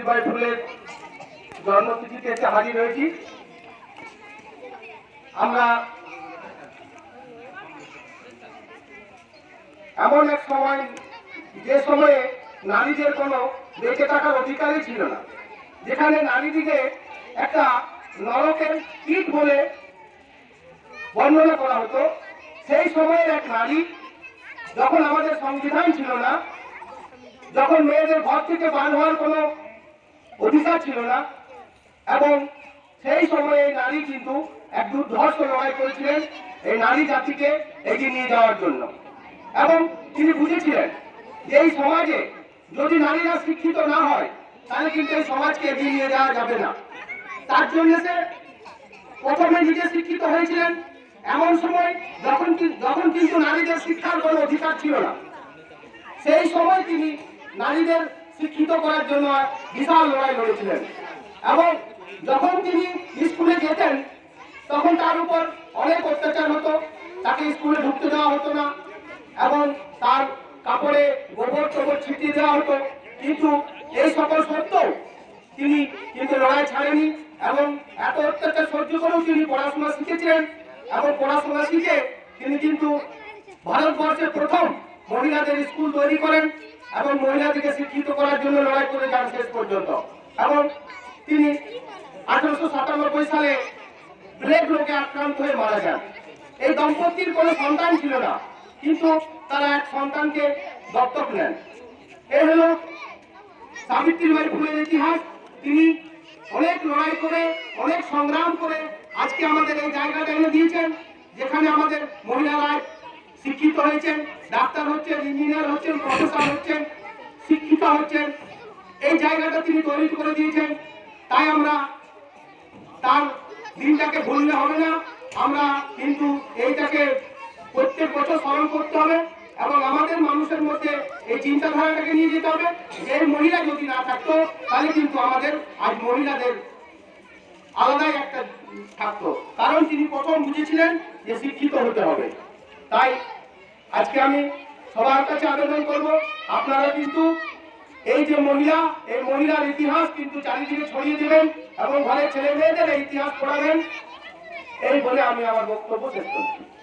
সাবিত্রীবাই ফুলের জন্মতিথিতে এসে হাজির হয়েছি। আমরা এমন এক সময়, যে সময়ে নারীদের কোনো বেঁচে থাকার অধিকারই ছিল না, যেখানে নারীদিকে একটা নরকের কীট বলে বর্ণনা করা হতো। সেই সময়ের এক নারী যখন আমাদের সংবিধান ছিল না, যখন মেয়েদের ঘর থেকে বার হওয়ার কোনো অধিকার ছিল না। এবং সেই সময়ে নারী কিন্তু এক দুর্ধর্ষ লড়াই করেছিলেন এই নারী জাতিকে এগিয়ে নিয়ে যাওয়ার জন্য। এবং তিনি বুঝেছিলেন যে এই সমাজে যদি নারীরা শিক্ষিত না হয়, তাহলে কিন্তু এই সমাজকে এগিয়ে নিয়ে যাওয়া যাবে না। তার জন্য সে প্রথমে নিজে শিক্ষিত হয়েছিলেন। এমন সময় যখন যখন কিন্তু নারীদের শিক্ষার কোনো অধিকার ছিল না, সেই সময় তিনি নারীদের শিক্ষিত করার জন্য বিশাল লড়াই লড়েছিলেন। এবং যখন তিনি স্কুলে যেতেন, তখন তার উপর অনেক অত্যাচার হতো। তাকে স্কুলে ঢুকতে দেওয়া হতো না এবং তার কাপড়ে গোবর টোবর ছিটিয়ে দেওয়া হতো। কিন্তু এই সকল সত্ত্বেও তিনি কিন্তু লড়াই ছাড়েনি এবং এত অত্যাচার সহ্য করেও তিনি পড়াশোনা শিখেছিলেন এবং পড়াশোনা শিখে তিনি কিন্তু ভারতবর্ষের প্রথম মহিলাদের স্কুল তৈরি করেন এবং মহিলাদেরকে শিক্ষিত করার জন্য লড়াই করে যান শেষ পর্যন্ত। এবং তিনি আঠারোশো সাতানব্বই সালে প্লেগ রোগে আক্রান্ত হয়ে মারা যান। এই দম্পতির কোনো সন্তান ছিল না, কিন্তু তারা এক সন্তানকে দত্তক নেন। এই হলো সাবিত্রীবাই ফুলের ইতিহাস। তিনি অনেক লড়াই করে, অনেক সংগ্রাম করে আজকে আমাদের এই জায়গাটা এনে দিয়েছেন, যেখানে আমাদের মহিলারা শিক্ষিত হয়েছেন, ডাক্তার হচ্ছেন, ইঞ্জিনিয়ার হচ্ছেন, প্রফেসর হচ্ছেন শিক্ষিত হচ্ছেন। এই জায়গাটা তিনি তৈরি করে দিয়েছেন। তাই আমরা তার দিনটাকে ভুললে হবে না। আমরা কিন্তু এইটাকে প্রত্যেক বছর স্মরণ করতে হবে এবং আমাদের মানুষের মধ্যে এই চিন্তাধারাটাকে নিয়ে যেতে হবে যে মহিলা যদি না থাকতো, তাহলে কিন্তু আমাদের আজ মহিলাদের আলাদাই একটা থাকতো। কারণ তিনি প্রথম বুঝেছিলেন যে শিক্ষিত হতে হবে। তাই আজকে আমি সবার কাছে আবেদন করব। আপনারা কিন্তু এই যে মহিলা, এই মহিলার ইতিহাস কিন্তু চারিদিকে ছড়িয়ে দিবেন এবং ঘরের ছেলে মেয়েদের ইতিহাস পড়াবেন। এই বলে আমি আমার বক্তব্য শেষ করছি।